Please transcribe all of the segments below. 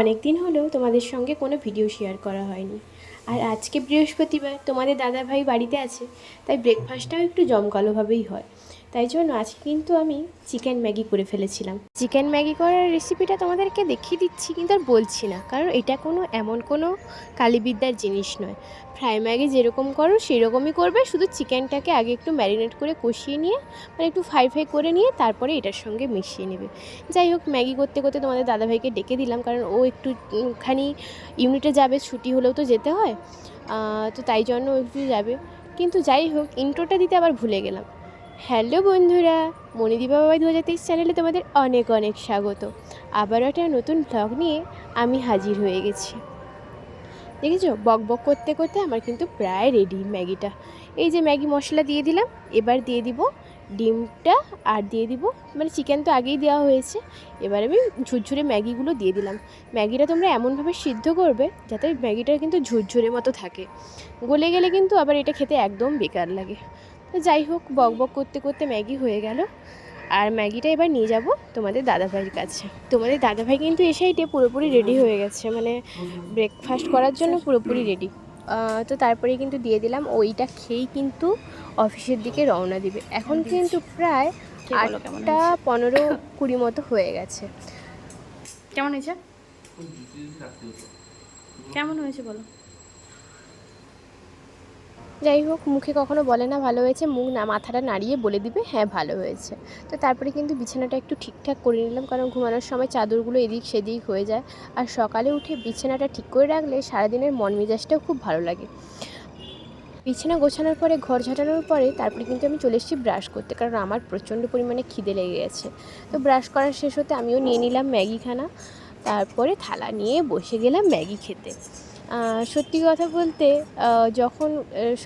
অনেক দিন হলেও তোমাদের সঙ্গে কোনো ভিডিও শেয়ার করা হয়নি। আর আজকে বৃহস্পতিবার তোমাদের দাদাভাই বাড়িতে আছে তাই ব্রেকফাস্টটাও একটু জমকালোভাবেই হয়। তাই জন্য আজকে কিন্তু আমি চিকেন ম্যাগি করে ফেলেছিলাম। চিকেন ম্যাগি করার রেসিপিটা তোমাদেরকে দেখিয়ে দিচ্ছি, কিন্তু আর বলছি না, কারণ এটা কোনো এমন কোনো কালীবিদ্যার জিনিস নয়। ফ্রাই ম্যাগি যেরকম করো, সেরকমই করবে, শুধু চিকেনটাকে আগে একটু ম্যারিনেট করে কষিয়ে নিয়ে মানে একটু ফ্রাই ফ্রাই করে নিয়ে তারপরে এটার সঙ্গে মিশিয়ে নেবে। যাই হোক, ম্যাগি করতে করতে তোমাদের দাদাভাইকে ডেকে দিলাম, কারণ ও একটু খানি ইউনিটে যাবে, ছুটি হলেও তো যেতে হয় তো তাই জন্য ও একটু যাবে। কিন্তু যাই হোক ইন্ট্রোটা দিতে আবার ভুলে গেলাম। হ্যালো বন্ধুরা, মণিদীপা বাবাই দু হাজার তেইশ চ্যানেলে তোমাদের অনেক অনেক স্বাগত। আবারও একটা নতুন ব্লগ নিয়ে আমি হাজির হয়ে গেছি। দেখেছ, বক বক করতে করতে আমার কিন্তু প্রায় রেডি ম্যাগিটা। এই যে ম্যাগি মশলা দিয়ে দিলাম, এবার দিয়ে দিব ডিমটা আর দিয়ে দিব মানে চিকেন তো আগেই দেওয়া হয়েছে। এবার আমি ঝুরঝুরে ম্যাগিগুলো দিয়ে দিলাম। ম্যাগিটা তোমরা এমনভাবে সিদ্ধ করবে যাতে ম্যাগিটা কিন্তু ঝুরঝুরে মতো থাকে। গলে গেলে কিন্তু আবার এটা খেতে একদম বেকার লাগে। তো যাই হোক বক বক করতে করতে ম্যাগি হয়ে গেল। আর ম্যাগিটা এবার নিয়ে যাব তোমাদের দাদাভাইয়ের কাছে। তোমাদের দাদাভাই কিন্তু এ সাইডে পুরোপুরি রেডি হয়ে গেছে মানে ব্রেকফাস্ট করার জন্য পুরোপুরি রেডি তো তারপরে কিন্তু দিয়ে দিলাম ওইটা খেয়েই কিন্তু অফিসের দিকে রওনা দিবে। এখন কিন্তু প্রায় আটটা পনেরো কুড়ি মতো হয়ে গেছে। কেমন হয়েছে? কেমন হয়েছে বলো? যাই হোক, মুখে কখনো বলে না, ভালো হয়েছে। মুখ না, মাথাটা নাড়িয়ে বলে দিবে হ্যাঁ ভালো হয়েছে। তো তারপরে কিন্তু বিছানাটা একটু ঠিকঠাক করে নিলাম, কারণ ঘুমানোর সময় চাদরগুলো এদিক সেদিক হয়ে যায়। আর সকালে উঠে বিছানাটা ঠিক করে রাখলে সারাদিনের মন মেজাজটাও খুব ভালো লাগে। বিছানা গোছানোর পরে, ঘর ঝাঁটানোর পরে তারপরে কিন্তু আমি চলে এসেছি ব্রাশ করতে, কারণ আমার প্রচণ্ড পরিমাণে খিদে লেগে গেছে। তো ব্রাশ করার শেষ হতে আমিও নিয়ে নিলাম ম্যাগিখানা। তারপরে থালা নিয়ে বসে গেলাম ম্যাগি খেতে। সত্যি কথা বলতে যখন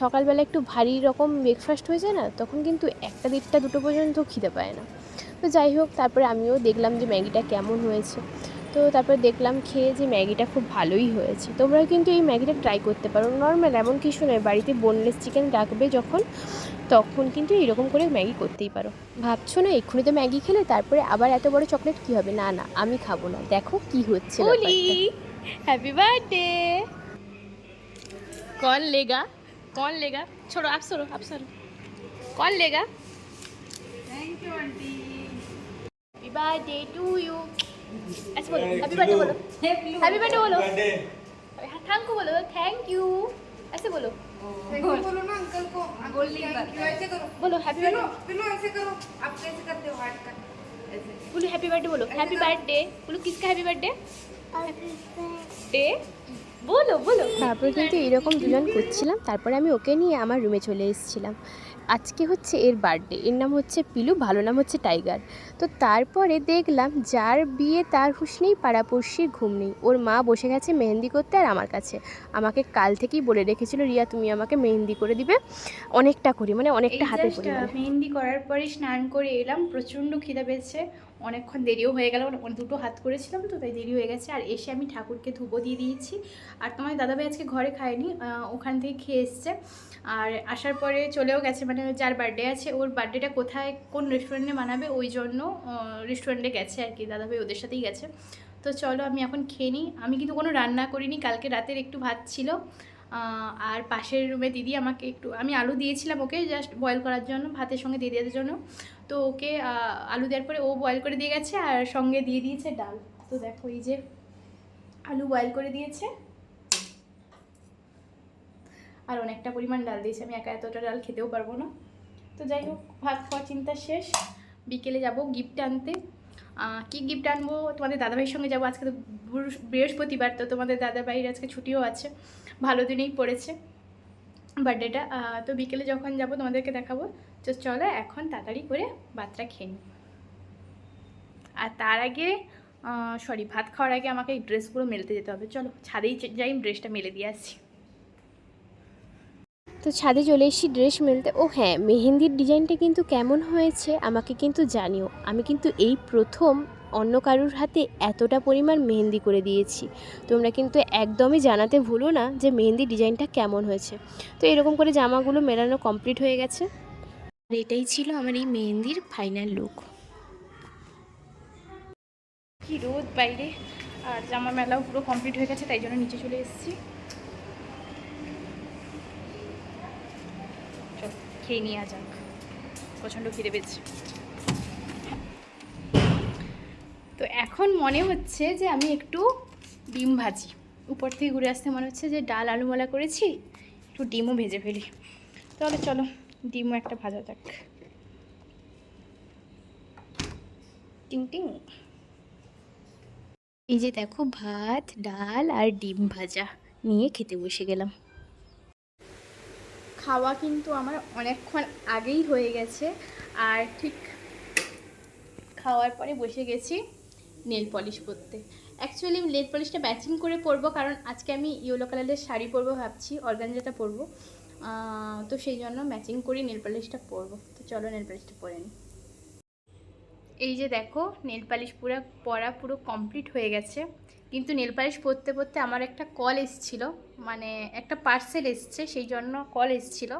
সকালবেলা একটু ভারী রকম ব্রেকফাস্ট হয়ে যায় না তখন কিন্তু একটা দেড়টা দুটো পর্যন্ত খিদে পায় না। তো যাই হোক তারপরে আমিও দেখলাম যে ম্যাগিটা কেমন হয়েছে। তো তারপরে দেখলাম খেয়ে যে ম্যাগিটা খুব ভালোই হয়েছে। তোমরা কিন্তু এই ম্যাগিটা ট্রাই করতে পারো। নর্মাল এমন কিছু নয় বাড়িতে বোনলেস চিকেন রাখবে যখন তখন কিন্তু এরকম করে ম্যাগি করতেই পারো। ভাবছ না এক্ষুনি তো ম্যাগি খেলে তারপরে আবার এত বড় চকলেট কি হবে? না না আমি খাব না। দেখো কি হচ্ছে हैप्पी बर्थडे कौन लेगा? कौन लेगा? छोड़ो आप सुनो आप सुनो। कौन लेगा? Thank you aunty birthday to you ऐसे बोलो हैप्पी बर्थडे बोलो। हैप्पी बर्थडे बोलो। थैंक यू बोलो थैंक यू ऐसे बोलो। थैंक यू बोलो ना अंकल को। बोल ले ऐसे करो। बोलो हैप्पी बर्थडे बोलो ऐसे करो। आप कैसे करते हो हार्ट का बोलो हैप्पी बर्थडे बोलो। हैप्पी बर्थडे बोलो किसका हैप्पी बर्थडे डे বলো বলো। তারপরে কিন্তু এরকম দুজন করছিলাম তারপরে আমি ওকে নিয়ে আমার রুমে চলে এসেছিলাম। আজকে হচ্ছে এর বার্থডে এর নাম হচ্ছে পিলু ভালো নাম হচ্ছে টাইগার। তো তারপরে দেখলাম যার বিয়ে তার হুশ নেই পাড়াপড়শির ঘুম নেই। ওর মা বসে গেছে মেহেন্দি করতে আর আমার কাছে। আমাকে কাল থেকেই বলে রেখেছিল রিয়া তুমি আমাকে মেহেন্দি করে দিবে। অনেকটা করি মানে অনেকটা হাতে আহ, মেহেন্দি করার পরে স্নান করে এলাম প্রচণ্ড খিদে পেয়েছে। অনেকক্ষণ দেরিও হয়ে গেল মানে দুটো হাত করেছিলাম তো, তাই দেরি হয়ে গেছে। আর এসে আমি ঠাকুরকে ধুবো দিয়ে দিয়েছি। আর তোমার দাদাভাই আজকে ঘরে খায়নি ওখান থেকে খেয়ে এসছে। আর আসার পরে চলেও গেছে মানে যার বার্থডে আছে, ওর বার্থডেটা কোথায়, কোন রেস্টুরেন্টে মানাবে ওই জন্য রেস্টুরেন্টে গেছে আর কি, দাদাভাই ওদের সাথেই গেছে। তো চলো আমি এখন খেয়ে নিই। আমি কিন্তু কোনো রান্না করিনি, কালকে রাতের একটু ভাত ছিল। আর পাশের রুমে দিদি আমাকে একটু, আমি আলু দিয়েছিলাম ওকে জাস্ট বয়েল করার জন্য, ভাতের সঙ্গে দিয়ে দেওয়ার জন্য। তো ওকে আলু দেওয়ার পরে ও বয়েল করে দিয়ে গেছে আর সঙ্গে দিয়ে দিয়েছে ডাল। তো দেখো এই যে আলু বয়েল করে দিয়েছে। আর অনেকটা পরিমাণ ডাল দিয়েছে। আমি একা এতটা ডাল খেতেও পারব না। তো যাই হোক ভাত খাওয়ার চিন্তা শেষ। বিকেলে যাব গিফট আনতে। কি গিফট আনব? তোমাদের দাদাভাইয়ের সঙ্গে যাব। আজকে তো বৃহস- বৃহস্পতিবার, তো তোমাদের দাদাভাইয়ের আজকে ছুটিও আছে। ভালো দিনেই পড়েছে। বার্থডেটা তো বিকেলে যখন যাব তোমাদেরকে দেখাবো, তো চলো এখন তাড়াতাড়ি করে ভাতটা খেয়ে নিই। আর তার আগে সরি ভাত খাওয়ার আগে আমাকে এই ড্রেসগুলো মেলতে যেতে হবে। চলো, ছাদেই যাই ড্রেসটা মেলে দিয়ে আসছি তো ছাদে চলে এসেছি ড্রেস মেলতে। ও হ্যাঁ মেহেন্দির ডিজাইনটা কিন্তু কেমন হয়েছে আমাকে কিন্তু জানিও। আমি কিন্তু এই প্রথম অন্য কারুর হাতে এতটা পরিমাণ মেহেন্দি করে দিয়েছি। তোমরা কিন্তু একদমই জানাতে ভুলো না যে মেহেন্দি ডিজাইনটা কেমন হয়েছে। তো এরকম করে জামাগুলো মেলানো কমপ্লিট হয়ে গেছে। আর এটাই ছিল আমার এই মেহেন্দির ফাইনাল লুক। কি রোদ বাইরে। আর জামা মেলাও পুরো কমপ্লিট হয়ে গেছে তাই জন্য নিচে চলে এসেছি। খেয়ে নিয়ে যাক। প্রচণ্ড খিদে পেয়েছে তো এখন মনে হচ্ছে যে আমি একটু ডিম ভাজি। উপর থেকে ঘুরে আসতে মনে হচ্ছে যে ডাল আলুমলা করেছি, একটু ডিমও ভেজে ফেলি। তাহলে চলো, ডিমও একটা ভাজা যাক। টিং টিং। এই যে দেখো, ভাত, ডাল আর ডিম ভাজা নিয়ে খেতে বসে গেলাম। খাওয়া কিন্তু আমার অনেকক্ষণ আগেই হয়ে গেছে, আর ঠিক খাওয়ার পরে বসে গেছি। নেল পলিশ করতে অ্যাকচুয়ালি নেল পলিশটা ম্যাচিং করে পরবো কারণ আজকে আমি ইয়েলো কালারের শাড়ি পরবো ভাবছি, অর্গানজাটা পরবো। তো সেই জন্য ম্যাচিং করি নেল পলিশটা পরবো। তো চলো নেল পলিশটা পরে নিই এই যে দেখো, নেল পালিশ পুরো, পরা পুরো কমপ্লিট হয়ে গেছে। কিন্তু নেল পালিশ পরতে পরতে আমার একটা কল এসছিল। মানে একটা পার্সেল এসছে, সেই জন্য কল এসছিল।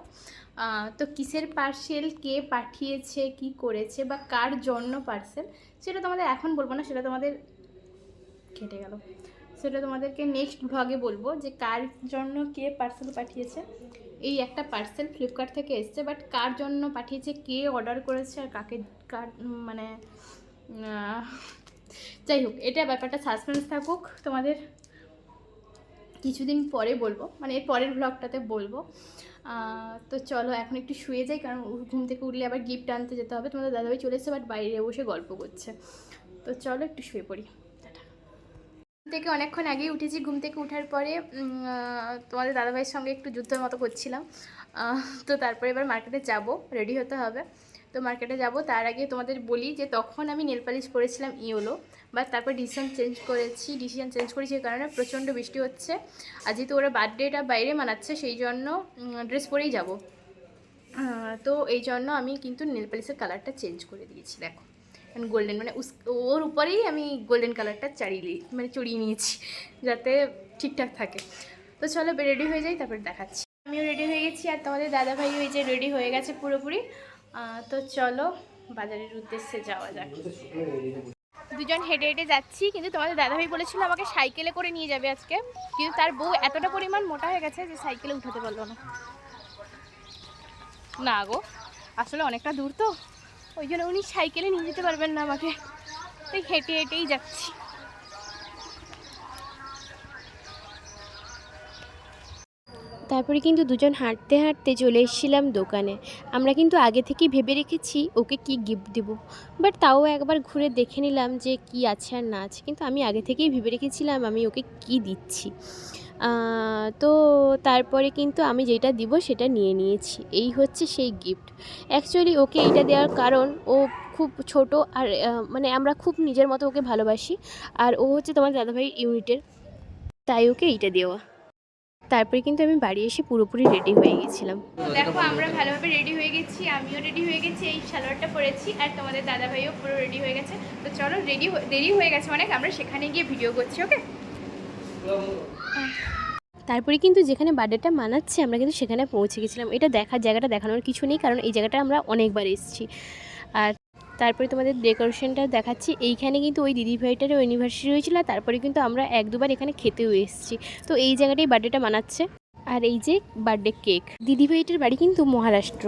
তো কিসের পার্সেল কে পাঠিয়েছে, কি করেছে বা কার জন্য পার্সেল সেটা তোমাদের এখন বলব না, সেটা তোমাদের কেটে গেল। সেটা তোমাদেরকে নেক্সট ভ্লগে বলব যে কার জন্য কে পার্সেল পাঠিয়েছে। এই একটা পার্সেল ফ্লিপকার্ট থেকে এসছে বাট কার জন্য পাঠিয়েছে, কে অর্ডার করেছে আর কাকে, কার মানে যাই হোক, এটা ব্যাপারটা সাসপেন্স থাকুক তোমাদের। কিছুদিন পরে বলব মানে এর পরের ব্লগটাতে বলব। তো চলো এখন একটু শুয়ে যাই, কারণ ঘুম থেকে উঠলে আবার গিফট আনতে যেতে হবে। তোমাদের দাদাভাই চলে এসেছে বাট বাইরে বসে গল্প করছে। তো চলো একটু শুয়ে পড়ি। থেকে অনেকক্ষণ আগেই উঠেছি, ঘুম থেকে ওঠার পরে তোমাদের দাদাভাইয়ের সঙ্গে একটু যুদ্ধের মতো করছিলাম। তো তারপরে এবার মার্কেটে যাব রেডি হতে হবে। তো মার্কেটে যাব, তার আগে তোমাদের বলি যে তখন আমি নেল পালিশ পরেছিলাম ইওলো বাট তারপর ডিসিশন চেঞ্জ করেছি ডিসিশন চেঞ্জ করেছি কারণে প্রচণ্ড বৃষ্টি হচ্ছে। আর যেহেতু ওরা বার্থডেটা বাইরে মানাচ্ছে, সেই জন্য ড্রেস পরেই যাব। তো এই জন্য আমি কিন্তু নেল পালিশের কালারটা চেঞ্জ করে দিয়েছি, দেখো। গোল্ডেন মানে উস, ওর উপরেই আমি গোল্ডেন কালারটা চাড়িয়ে মানে চড়িয়ে নিয়েছি, যাতে ঠিকঠাক থাকে। তো চলো রেডি হয়ে যাই, তারপরে দেখাচ্ছি। আমিও রেডি হয়ে গেছি, আর তোমাদের দাদাভাই ওই যে রেডি হয়ে গেছে পুরোপুরি। তো চলো বাজারের উদ্দেশ্যে যাওয়া যাক। দুজন হেঁটে হেঁটে যাচ্ছি, কিন্তু তোমাদের দাদাভাই বলেছিল আমাকে সাইকেলে করে নিয়ে যাবে আজকে। কিন্তু তার বউ এতটা পরিমাণ মোটা হয়ে গেছে যে সাইকেলে উঠাতে পারল না। না গো, আসলে অনেকটা দূর তো। ওই জন্য উনি সাইকেলে নিয়ে যেতে পারবেন না আমাকে। তাই হেঁটে হেঁটেই যাচ্ছি। তারপরে কিন্তু দুজন হাঁটতে হাঁটতে চলে এসেছিলাম দোকানে। আমরা কিন্তু আগে থেকেই ভেবে রেখেছি ওকে কি গিফট দেব। বাট তাও একবার ঘুরে দেখে নিলাম যে কি আছে আর না আছে। কিন্তু আমি আগে থেকেই ভেবে রেখেছিলাম আমি ওকে কি দিচ্ছি। তো তারপরে কিন্তু আমি যেটা দিব সেটা নিয়ে নিয়েছি। এই হচ্ছে সেই গিফট অ্যাকচুয়ালি ওকে এইটা দেওয়ার কারণ ও খুব ছোট আর মানে আমরা খুব নিজের মতো ওকে ভালোবাসি। আর ও হচ্ছে তোমার দাদাভাই ইউনিটের তাই ওকে এইটা দেওয়া। তারপরে কিন্তু আমি বাড়ি এসে পুরোপুরি রেডি হয়ে গেছিলাম। দেখো আমরা ভালোভাবে রেডি হয়ে গেছি আমিও রেডি হয়ে গেছি এই সালোয়ারটা পরেছি আর তোমাদের দাদা ভাইও পুরো রেডি হয়ে গেছে। তো চলো রেডি দেরি হয়ে গেছে অনেক আমরা সেখানে গিয়ে ভিডিও করছি ওকে তারপরে কিন্তু যেখানে বার্থডেটা মানাচ্ছে আমরা কিন্তু সেখানে পৌঁছে গেছিলাম। এটা দেখার জায়গাটা দেখানোর কিছু নেই কারণ এই জায়গাটা আমরা অনেকবার এসেছি। তারপরে তোমাদের ডেকোরেশনটা দেখাচ্ছি। এইখানে কিন্তু ওই দিদিভাইটারও ইউনিভার্সিটি হয়েছিল তারপরে কিন্তু আমরা এক দুবার এখানে খেতেও এসেছি। তো এই জায়গাটাই বার্থডেটা মানাচ্ছে। আর এই যে বার্থডে কেক দিদিভাইটার বাড়ি কিন্তু মহারাষ্ট্র।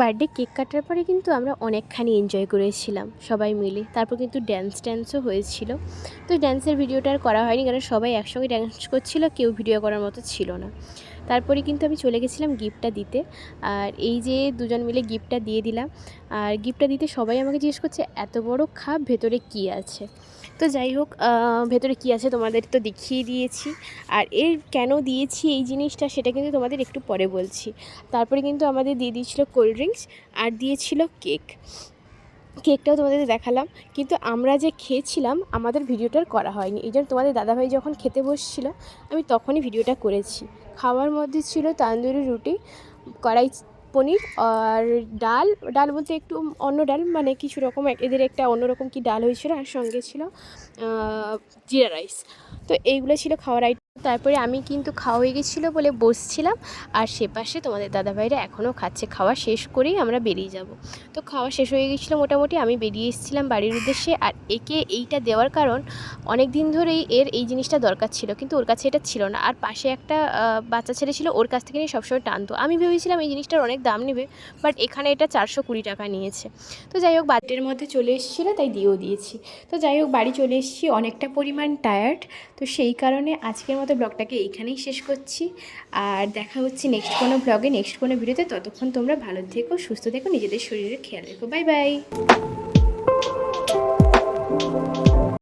বার্থডে কেক কাটার পরে কিন্তু আমরা অনেকখানি এনজয় করেছিলাম, সবাই মিলে। তারপর কিন্তু ড্যান্স ট্যান্সও হয়েছিল। তো ড্যান্সের ভিডিওটা আর করা হয়নি, কারণ সবাই একসঙ্গে ড্যান্স করছিল, কেউ ভিডিও করার মতো ছিল না। তারপরে কিন্তু আমি চলে গেছিলাম গিফটটা দিতে। আর এই যে দুজন মিলে গিফটটা দিয়ে দিলাম। আর গিফটটা দিতে সবাই আমাকে জিজ্ঞেস করছে, এত বড় খাপ, ভেতরে কী আছে? তো যাই হোক ভেতরে কী আছে তোমাদের তো দেখিয়ে দিয়েছি। আর এর কেন দিয়েছি এই জিনিসটা সেটা কিন্তু তোমাদের একটু পরে বলছি। তারপরে কিন্তু আমাদের দিয়ে দিয়েছিল কোল্ড ড্রিঙ্কস আর দিয়েছিল কেক কেকটাও তোমাদের দেখালাম, কিন্তু আমরা যে খেয়েছিলাম, আমাদের ভিডিওটার করা হয়নি। এই জন্য তোমাদের দাদাভাই যখন খেতে বসছিল, আমি তখনই ভিডিওটা করেছি। খাওয়ার মধ্যে ছিল তান্দুরি রুটি, কড়াই পনির আর ডাল। ডাল বলতে একটু অন্য ডাল মানে কিছু রকম এদের একটা অন্যরকম কি ডাল হয়েছিল আর সঙ্গে ছিল জিরা রাইস। তো এইগুলো ছিল খাওয়ার আইটেম তারপরে আমি কিন্তু খাওয়া হয়ে গেছিল বলে বসছিলাম। আর সে পাশে তোমাদের দাদাভাইরা এখনও খাচ্ছে। খাওয়া শেষ করেই আমরা বেরিয়ে যাব। তো খাওয়া শেষ হয়ে গেছিল মোটামুটি, আমি বেরিয়ে এসেছিলাম বাড়ির উদ্দেশ্যে। আর একে এইটা দেওয়ার কারণ অনেক দিন ধরেই এর এই জিনিসটা দরকার ছিল। কিন্তু ওর কাছে এটা ছিল না। আর পাশে একটা বাচ্চা ছেলে ছিল, ওর কাছ থেকে নিয়ে সবসময় টানতো। আমি ভেবেছিলাম এই জিনিসটার অনেক দাম নেবে, বাট এখানে এটা চারশো কুড়ি টাকা নিয়েছে। তো যাই হোক বাজেটের মধ্যে চলে এসেছিল, তাই দিয়েও দিয়েছি। তো যাই হোক, বাড়ি চলে এসেছি অনেকটা পরিমাণ টায়ার্ড তো সেই কারণে আজকের মতো ব্লগটাকে এইখানেই শেষ করছি। আর দেখা হচ্ছে নেক্সট কোনো ব্লগে নেক্সট কোনো ভিডিওতে ততক্ষণ তোমরা ভালো থেকো, সুস্থ থেকো, নিজেদের শরীরের খেয়াল রেখো। Bye bye